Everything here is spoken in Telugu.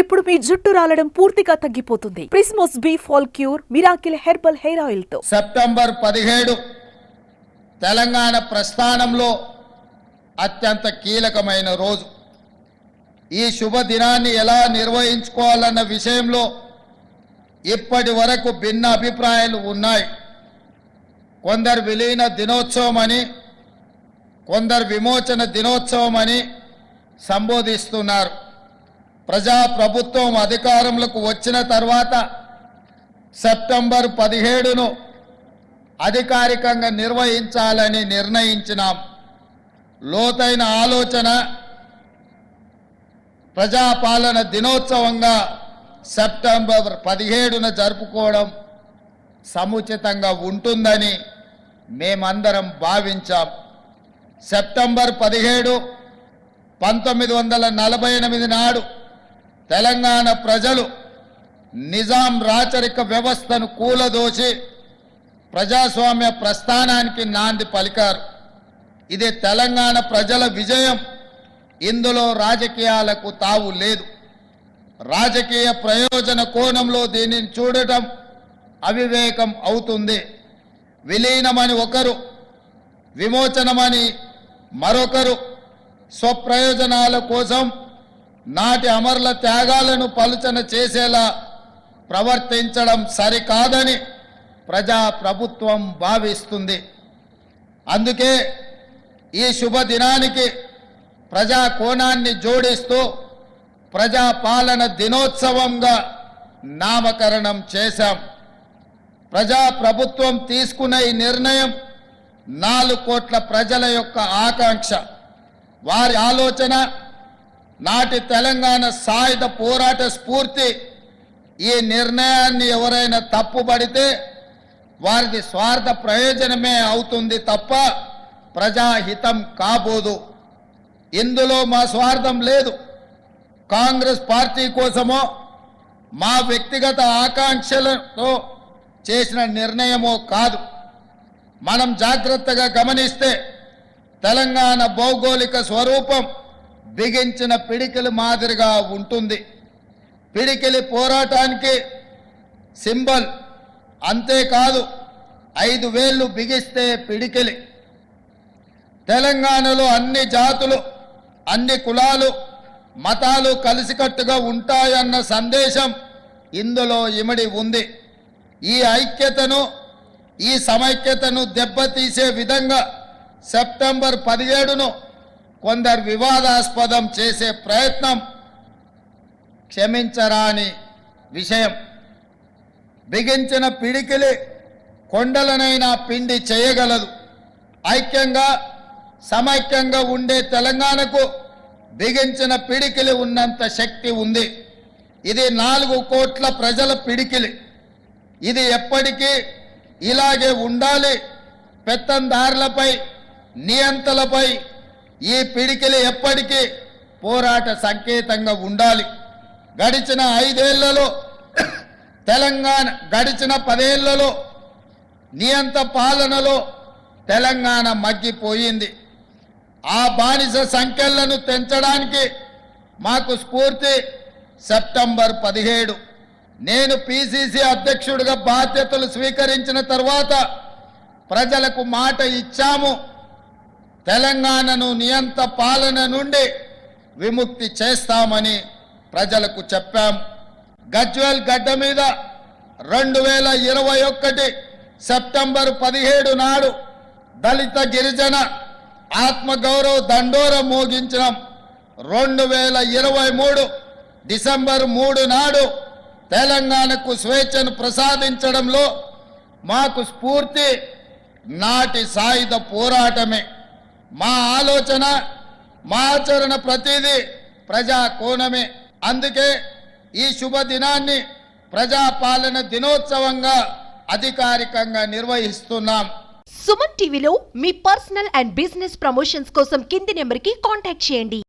ఇప్పుడు మీ జుట్టు రాలడం పూర్తిగా తగ్గిపోతుంది. ప్రిస్మోస్ be fall cure miracle herbal hair ఆయిల్తో. సెప్టెంబర్ పదిహేడు తెలంగాణ ప్రస్థానంలో అత్యంత కీలకమైన రోజు. ఈ శుభదినాన్ని ఎలా నిర్వహించుకోవాలన్న విషయంలో ఇప్పటి వరకు భిన్న అభిప్రాయాలు ఉన్నాయి. కొందరు విలీన దినోత్సవం అని కొందరు విమోచన దినోత్సవం అని సంబోధిస్తున్నారు. ప్రజా ప్రభుత్వం అధికారంలోకి వచ్చిన తర్వాత సెప్టెంబర్ పదిహేడును అధికారికంగా నిర్వహించాలని నిర్ణయించినాం. లోతైన ఆలోచన ప్రజాపాలన దినోత్సవంగా సెప్టెంబర్ పదిహేడున జరుపుకోవడం సముచితంగా ఉంటుందని మేమందరం భావించాం. సెప్టెంబర్ పదిహేడు పంతొమ్మిది వందల నలభై ఎనిమిది నాడు తెలంగాణ ప్రజలు నిజాం రాచరిక వ్యవస్థను కూలదోచి ప్రజాస్వామ్య ప్రస్థానానికి నాంది పలికారు. ఇది తెలంగాణ ప్రజల విజయం. ఇందులో రాజకీయాలకు తావు లేదు. రాజకీయ ప్రయోజన కోణంలో దీనిని చూడటం అవివేకం అవుతుంది. విలీనమని ఒకరు విమోచనమని మరొకరు స్వప్రయోజనాల కోసం నాటి అమరుల త్యాగాలను పలుచన చేసేలా ప్రవర్తించడం సరికాదని ప్రజా ప్రభుత్వం భావిస్తుంది. అందుకే ఈ శుభదినానికి ప్రజా కోణాన్ని జోడిస్తూ ప్రజా పాలన దినోత్సవంగా నామకరణం చేశాం. ప్రజా ప్రభుత్వం తీసుకున్న ఈ నిర్ణయం నాలుగు కోట్ల ప్రజల యొక్క ఆకాంక్ష. వారి ఆలోచన నాటి తెలంగాణ సాయుధ పోరాట స్ఫూర్తి ఈ నిర్ణయాన్ని ఎవరైనా తప్పుపడితే వారిది స్వార్థ ప్రయోజనమే అవుతుంది తప్ప ప్రజాహితం కాబోదు. ఇందులో మా స్వార్థం లేదు. కాంగ్రెస్ పార్టీ కోసమో మా వ్యక్తిగత ఆకాంక్షలతో చేసిన నిర్ణయమో కాదు. మనం జాగ్రత్తగా గమనిస్తే తెలంగాణ భౌగోళిక స్వరూపం బిగించిన పిడికిలి మాదిరిగా ఉంటుంది. పిడికిలి పోరాటానికి సింబల్. అంతేకాదు ఐదు వేళ్ళు బిగిస్తే పిడికిలి. తెలంగాణలో అన్ని జాతులు అన్ని కులాలు మతాలు కలిసికట్టుగా ఉంటాయన్న సందేశం ఇందులో ఇమిడి ఉంది. ఈ ఐక్యతను ఈ సమైక్యతను దెబ్బతీసే విధంగా సెప్టెంబర్ పదిహేడును కొందరు వివాదాస్పదం చేసే ప్రయత్నం క్షమించరాని విషయం. బిగించిన పిడికిలి కొండలనైనా పిండి చేయగలదు. ఐక్యంగా సమైక్యంగా ఉండే తెలంగాణకు బిగించిన పిడికిలి ఉన్నంత శక్తి ఉంది. ఇది నాలుగు కోట్ల ప్రజల పిడికిలి. ఇది ఎప్పటికీ ఇలాగే ఉండాలి. పెత్తందారులపై నియంతలపై ఈ పిడికిలి ఎప్పటికీ పోరాట సంకేతంగా ఉండాలి. గడిచిన ఐదేళ్ళలో తెలంగాణ గడిచిన పదేళ్ళలో నియంత పాలనలో తెలంగాణ మగ్గిపోయింది. ఆ బానిస సంఖ్యలను తెంచడానికి మాకు స్ఫూర్తి సెప్టెంబర్ పదిహేడు. నేను పిసిసి అధ్యక్షుడిగా బాధ్యతలు స్వీకరించిన తర్వాత ప్రజలకు మాట ఇచ్చాము. తెలంగాణను నియంత పాలన నుండి విముక్తి చేస్తామని ప్రజలకు చెప్పాం. గజ్వెల్ గడ్డ మీద రెండు వేల ఇరవై ఒకటి సెప్టెంబర్ పదిహేడు నాడు దళిత గిరిజన ఆత్మగౌరవ దండోర మోగించడం రెండు వేల ఇరవై మూడు డిసెంబర్ మూడు నాడు తెలంగాణకు స్వేచ్ఛను ప్రసాదించడంలో మాకు స్ఫూర్తి నాటి సాయుధ పోరాటమే. మా ఆలోచన మా ఆచరణ ప్రతిదీ ప్రజా కోణమే. అందుకే ఈ శుభదినాన్ని ప్రజాపాలన దినోత్సవంగా అధికారికంగా నిర్వహిస్తున్నాం. సుమన్ టీవీలో మీ పర్సనల్ అండ్ బిజినెస్ ప్రమోషన్స్ కోసం కింది నెంబర్కి కాంటాక్ట్ చేయండి.